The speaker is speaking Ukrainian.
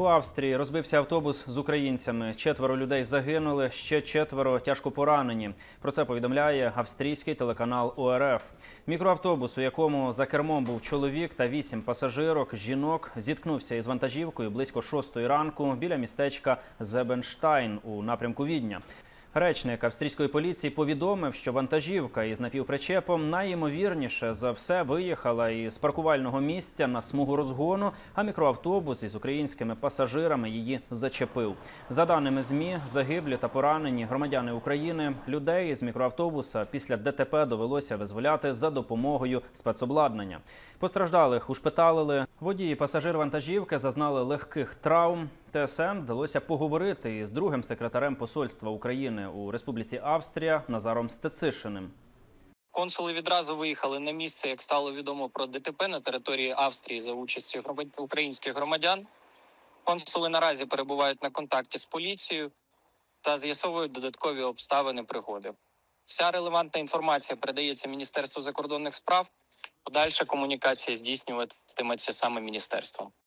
У Австрії розбився автобус з українцями. Четверо людей загинули, ще четверо тяжко поранені. Про це повідомляє австрійський телеканал ОРФ. Мікроавтобус, у якому за кермом був чоловік та вісім пасажирок, жінок, зіткнувся із вантажівкою близько шостої ранку біля містечка Зебенштайн у напрямку Відня. Речник австрійської поліції повідомив, що вантажівка із напівпричепом найімовірніше за все виїхала із паркувального місця на смугу розгону, а мікроавтобус із українськими пасажирами її зачепив. За даними змі, загиблі та поранені громадяни України, людей з мікроавтобуса після ДТП довелося визволяти за допомогою спецобладнання. Постраждалих ушпиталили. Водій і пасажир вантажівки зазнали легких травм. ТСН вдалося поговорити із другим секретарем посольства України у Республіці Австрія Назаром Стецишиним. Консули відразу виїхали на місце, як стало відомо про ДТП на території Австрії за участі українських громадян. Консули наразі перебувають на контакті з поліцією та з'ясовують додаткові обставини пригоди. Вся релевантна інформація передається Міністерству закордонних справ. Подальша комунікація здійснюватиметься саме міністерством.